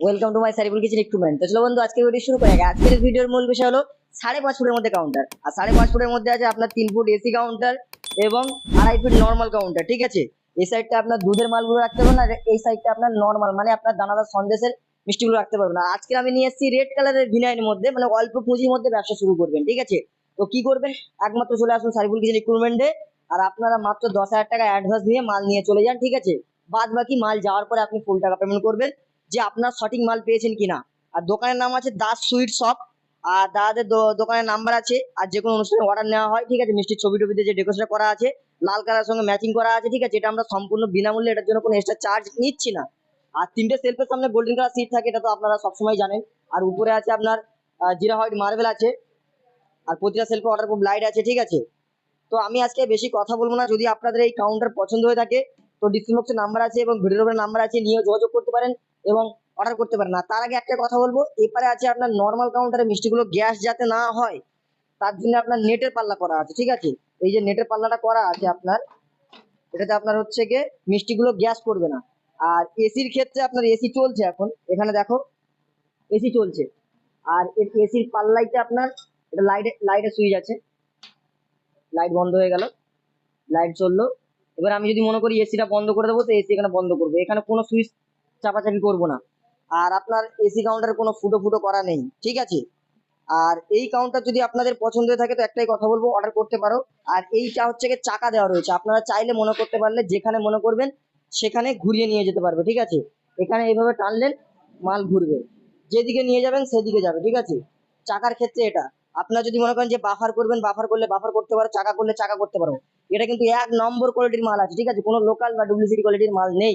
Welcome to my Saribul kitchen equipment তো চলো বন্ধু আজকে ভিডিও শুরু করে আজকের ভিডিওর মূল বিষয় হলো সাড়ে পাঁচ ফুটের মধ্যে কাউন্টার আর সাড়ে পাঁচ ফুটের মধ্যে আছে আপনার তিন ফুট এসি কাউন্টার এবং আড়াই ফুট নর্মাল কাউন্টার ঠিক আছে? এই সাইডটা আপনার দুধের মালগুলো রাখতে পারবেন আর এই সাইডটা আপনার নর্মাল মানে আপনার দানাদার সন্দেশের মিষ্টিগুলো রাখতে পারবেন আর আজকে আমি নিয়ে এসেছি রেড কালারের ভিনাইনের মধ্যে মানে অল্প পুঁজির মধ্যে ব্যবসা শুরু করবেন, ঠিক আছে? তো কি করবেন? একমাত্র চলে আসুন সারিবুল কিচেন ইকুইপমেন্টে আর আপনারা মাত্র দশ হাজার টাকা অ্যাডভান্স দিয়ে মাল নিয়ে চলে যান, ঠিক আছে? বাদ বাকি মাল যাওয়ার পরে আপনি ফুল টাকা পেমেন্ট করবেন। যে আপনার সঠিক মাল পেয়েছেন কিনা। আর দোকানের নাম আছে দাস সুইট শপ, আর দাদাদের দোকানের নাম্বার আছে, আর যে কোনো অনুষ্ঠানে অর্ডার নেওয়া হয়, ঠিক আছে? মিষ্টির ছবি টবিতে যে ডেকোরেশন করা আছে, লাল কালার সঙ্গে ম্যাচিং করা আছে, ঠিক আছে? এটা আমরা সম্পূর্ণ বিনামূল্যে এটার জন্য কোনো এক্সট্রা চার্জ নিচ্ছি না। আর তিনটে সেলফের সামনে গোল্ডেন কালার সিট থাকে, এটা তো আপনারা সবসময় জানেন। আর উপরে আছে আপনার জিরা হোয়াইট মার্বেল আছে, আর প্রতিটা সেলফে অর্ডার লাইট আছে, ঠিক আছে? তো আমি আজকে বেশি কথা বলব না। যদি আপনাদের এই কাউন্টার পছন্দ হয়ে থাকে তো ডিসক্রিপশন নাম্বার আছে এবং ভিডিওর উপরে নাম্বার আছে নিয়ে যোগাযোগ করতে পারেন এবং অর্ডার করতে পারেন না। তার আগে একটা কথা বলব, এপারে আছে আপনার নর্মাল কাউন্টারে মিষ্টিগুলো গ্যাস যাতে না হয়, তার জন্য আপনার নেটের পাল্লা করা আছে, ঠিক আছে? এই যে নেটের পাল্লাটা করা আছে আপনার, এটাতে আপনার হচ্ছে গিয়ে মিষ্টিগুলো গ্যাস করবে না। আর এসির ক্ষেত্রে আপনার এসি চলছে এখন, এখানে দেখো এসি চলছে। আর এর এসির পাল্লাইতে আপনার, এটা লাইটে লাইটের সুইচ আছে। লাইট বন্ধ হয়ে গেল। লাইট চলল। এবার আমি যদি মনে করি এসিটা বন্ধ করে দেবো, তো এসি এখানে বন্ধ করব। এখানে কোনো সুইচ চাপাচাপি করব না। আর আপনার এসি কাউন্টারে কোনো ফুটো ফুটো করা নেই, ঠিক আছে? আর এই কাউন্টার যদি আপনাদের পছন্দ হয়ে থাকে, তো একটাই কথা বলব অর্ডার করতে পারো। আর এইটা হচ্ছে গিয়ে চাকা দেওয়া রয়েছে। আপনারা চাইলে মনে করতে পারলে, যেখানে মনে করবেন, সেখানে ঘুরিয়ে নিয়ে যেতে পারবে, ঠিক আছে? এখানে এইভাবে টানলেন, মাল ঘুরবে। যেদিকে নিয়ে যাবেন, সেদিকে যাবে, ঠিক আছে? চাকার ক্ষেত্রে এটা। আপনারা যদি মনে করেন যে বাফার করবেন বাফার করলে বাফার করতে পারো, চাকা করলে চাকা করতে পারো। এটা কিন্তু এক নম্বর কোয়ালিটির মাল আছে, ঠিক আছে? কোনো লোকাল বা ডুপ্লিসিটি কোয়ালিটির মাল নেই।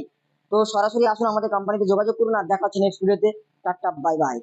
তো সরাসরি আসুন আমাদের কোম্পানিতে যোগাযোগ করুন আর দেখা হচ্ছে নেক্সট ভিডিওতে টাটা বাই বাই